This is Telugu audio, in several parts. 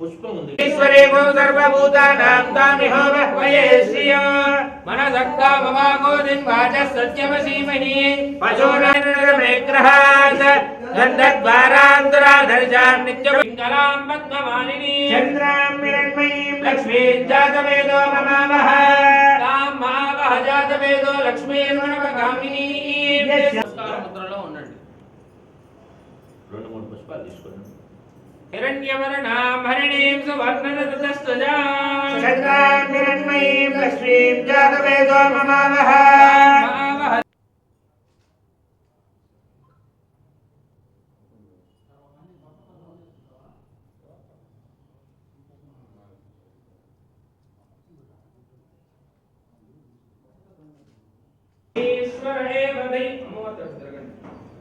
పుష్పం ఉంది. ఈశ్వరే గో సర్వభూతానాం తామిహో వహ్వయే శ్రియం మనసక్కామవాగోదిం వాచ సత్యమసీమహి పశూనాగ్రహాత్ గంధద్వారాంతరాధర్జాం నిత్యమంగళాం పద్మమాలిని. చంద్రాం హిరణ్మయీం లక్ష్మీం జాతవేదో మమావహ. తాం మహావహ జాతవేదో లక్ష్మీర్మణపగామినీ నమస్కార ముద్రలో ఉండండి. రెండు మూడు పుష్పాలు తీసుకోండి. హిరణ్యవర్ణాం హరిణీం సువర్ణరతస్తజాం చంద్రాం హిరణ్మయీం లక్ష్మీం జాతవేదో మమావహ ఓం మహాదేవ్యై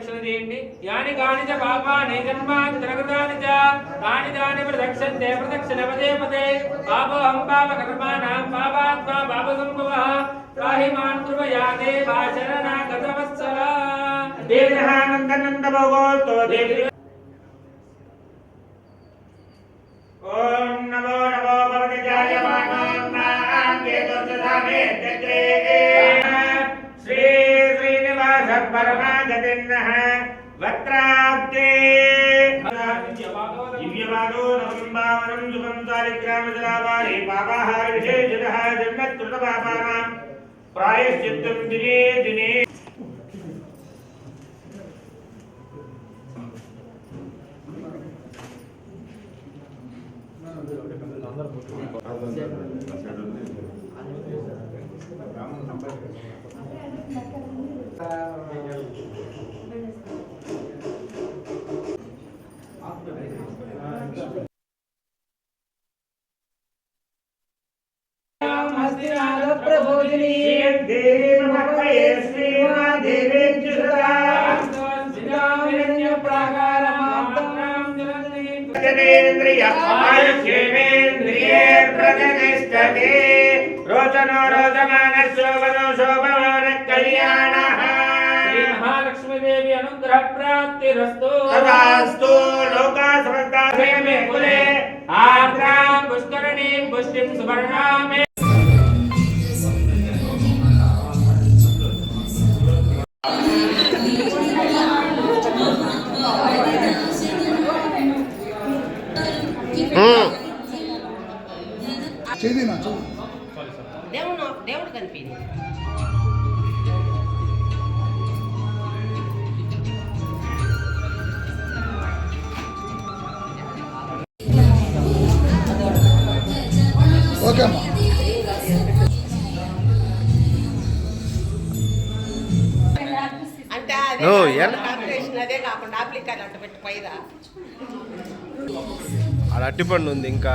ప్రదక్షిణ చేయండి యాని కాని చ పాపాని జన్మాంతరగతాని చ తాని తాని ప్రదక్షంతే ప్రదక్షిణ పదే పదే పాపోహం పాపకర్మాణం పాపాత్మా పాపసంభవః త్రాహి మాం కృపయా దేవా శరణాగతవత్సల భగవతో దేవి. ఓం నమో నమో భగవతి జాయమానం నాంగే దోషధామే చక్రే శ్రీ శ్రీనివాస పరమాగతిన్నః गतिर्नः वक्त्राब्दे। दिव्यभागो नवम्बावनं सुखं चारिग्रामजलापारे पापाहार विषयजतः जन्मत्कृतपापानां। प्रायश्चित्तं दिने दिने రోచనో రోచమాన శోభనో శోభమాన కళ్యాణ. శ్రీ మహాలక్ష్మీదేవి అనుగ్రహ ప్రాప్తిరస్తు తదాస్తు లోకా సమస్తా. మే కులే. ఆర్ద్రాం పుష్కరణీం పుష్టిం సువర్ణామే. చేది నా. చూ దేవుడు దేవుడు కనిపించింది ఓకే అమ్మా. అంటే అదే కాకుండా అప్లికాలు అంట పెట్టి పైదా ఆడ అట్టిపండు ఉంది ఇంకా.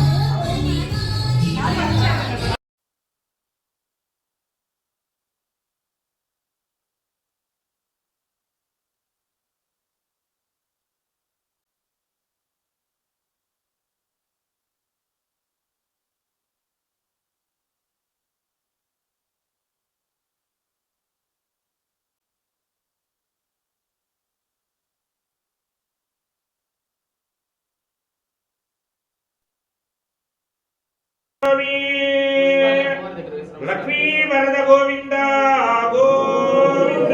హలో లక్ష్మీ వరద గోవింద గోవింద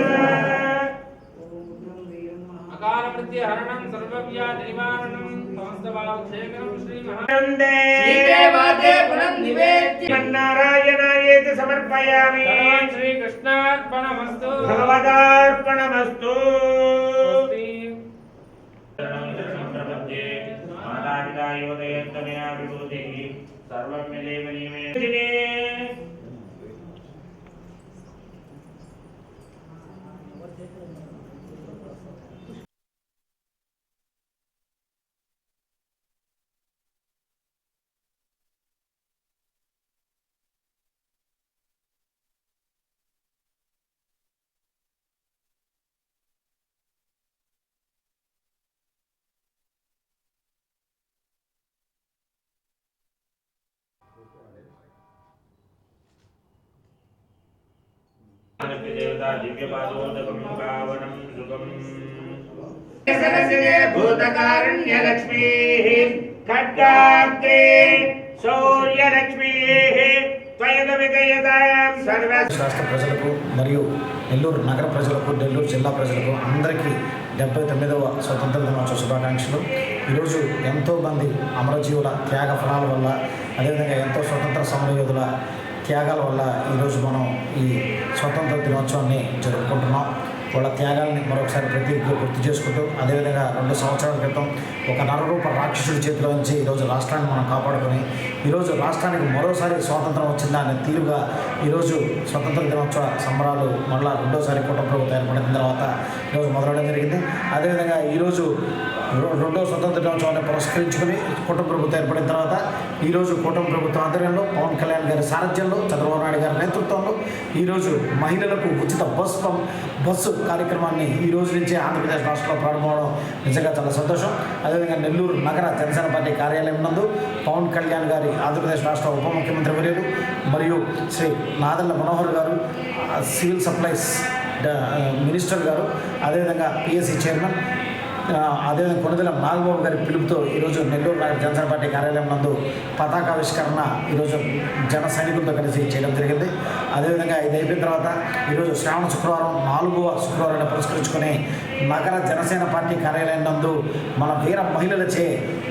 అకాల మృత్యు హరణం సర్వవ్యాధి నివారణం సమర్పయామి. శ్రీకృష్ణార్పణమస్తు. భగవదార్పణమస్తు. సర్వం శౌర్యలక్ష్మీ త్వయదవిగయతాం సర్వ రాష్ట్ర ప్రజలకు మరియు నెల్లూరు నగర ప్రజలకు నెల్లూరు జిల్లా ప్రజలకు అందరికీ డెబ్బై తొమ్మిదవ స్వతంత్ర దినోత్సవ శుభాకాంక్షలు. ఈరోజు ఎంతోమంది అమరజీవుల త్యాగ ఫలాల వల్ల అదేవిధంగా ఎంతో స్వతంత్ర సమరయోధుల త్యాగాల వల్ల ఈరోజు మనం ఈ స్వతంత్ర దినోత్సవాన్ని జరుపుకుంటున్నాం. వాళ్ళ త్యాగాలని మరొకసారి ప్రతి ఒక్కరు గుర్తు చేసుకుంటూ అదేవిధంగా రెండు సంవత్సరాల క్రితం ఒక నరరూప రాక్షసుడి చేతిలో నుంచి ఈరోజు రాష్ట్రాన్ని మనం కాపాడుకొని ఈరోజు రాష్ట్రానికి మరోసారి స్వాతంత్రం వచ్చిందా అనే తీరుగా ఈరోజు స్వతంత్ర దినోత్సవ సంబరాలు మళ్ళా రెండోసారి కుటుంబ ప్రభుత్వం ఏర్పడిన తర్వాత ఈరోజు మొదలవడం జరిగింది. అదేవిధంగా ఈరోజు రెండో స్వతంత్ర దినోత్సవాన్ని పురస్కరించుకుని కుటుంబ ప్రభుత్వం ఏర్పడిన తర్వాత ఈరోజు కుటుంబ ప్రభుత్వం ఆధ్వర్యంలో పవన్ కళ్యాణ్ గారి సారథ్యంలో చంద్రబాబు నాయుడు గారి నేతృత్వంలో ఈరోజు మహిళలకు ఉచిత బస్సు పం బస్సు కార్యక్రమాన్ని ఈ రోజు నుంచి ఆంధ్రప్రదేశ్ రాష్ట్రంలో ప్రారంభమవడం నిజంగా చాలా సంతోషం. అదేవిధంగా నెల్లూరు నగర జనసేన పార్టీ కార్యాలయం నందు పవన్ కళ్యాణ్ గారి ఆంధ్రప్రదేశ్ రాష్ట్ర ఉప ముఖ్యమంత్రి వర్యులు మరియు శ్రీ నాదల్ల మనోహర్ గారు సివిల్ సప్లైస్ మినిస్టర్ గారు అదేవిధంగా పిఎస్సి చైర్మన్ అదేవిధంగా కొనుదల నాగబాబు గారి పిలుపుతో ఈరోజు నెల్లూరు నగర జనసేన పార్టీ కార్యాలయం నందు పతాకావిష్కరణ ఈరోజు జన సైనికులతో కలిసి చేయడం జరిగింది. అదేవిధంగా ఇది అయిపోయిన తర్వాత ఈరోజు శ్రావణ శుక్రవారం నాలుగవ శుక్రవారాన్ని పురస్కరించుకొని నగర జనసేన పార్టీ కార్యాలయం నందు మన వీర మహిళలచే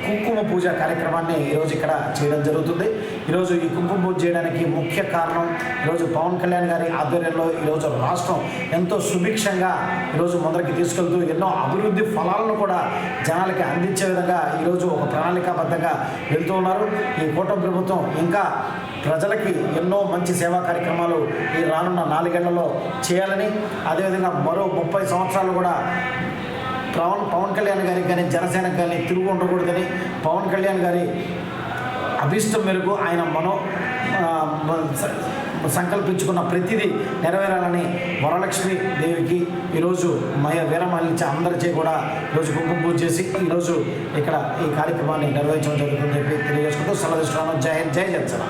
కుంకుమ పూజ కార్యక్రమాన్ని ఈరోజు ఇక్కడ చేయడం జరుగుతుంది. ఈరోజు ఈ కుంకుమ పూజ చేయడానికి ముఖ్య కారణం ఈరోజు పవన్ కళ్యాణ్ గారి ఆధ్వర్యంలో ఈరోజు రాష్ట్రం ఎంతో సుభిక్షంగా ఈరోజు ముందరికి తీసుకెళ్తూ ఎన్నో అభివృద్ధి ఫలాలను కూడా జనాలకి అందించే విధంగా ఈరోజు ఒక ప్రణాళికాబద్ధంగా వెళ్తూ ఉన్నారు. ఈ కూటమి ప్రభుత్వం ఇంకా ప్రజలకి ఎన్నో మంచి సేవా కార్యక్రమాలు ఈ రానున్న నాలుగేళ్ళలో చేయాలని అదేవిధంగా మరో ముప్పై సంవత్సరాలు కూడా పవన్ పవన్ కళ్యాణ్ గారికి కానీ జనసేనకు కానీ తిరుగు ఉండకూడదని పవన్ కళ్యాణ్ గారి అభిష్టం మేరకు ఆయన మనో సంకల్పించుకున్న ప్రతిదీ నెరవేరాలని వరలక్ష్మి దేవికి ఈరోజు మయ వీరమహిళ అందరిచే కూడా ఈరోజు కుంకుమ పూజ చేసి ఈరోజు ఇక్కడ ఈ కార్యక్రమాన్ని నిర్వహించడం జరుగుతుందని చెప్పి తెలియజేసుకుంటూ సెలవు ఇస్తున్నాను జై హింద్, జై జనసేన.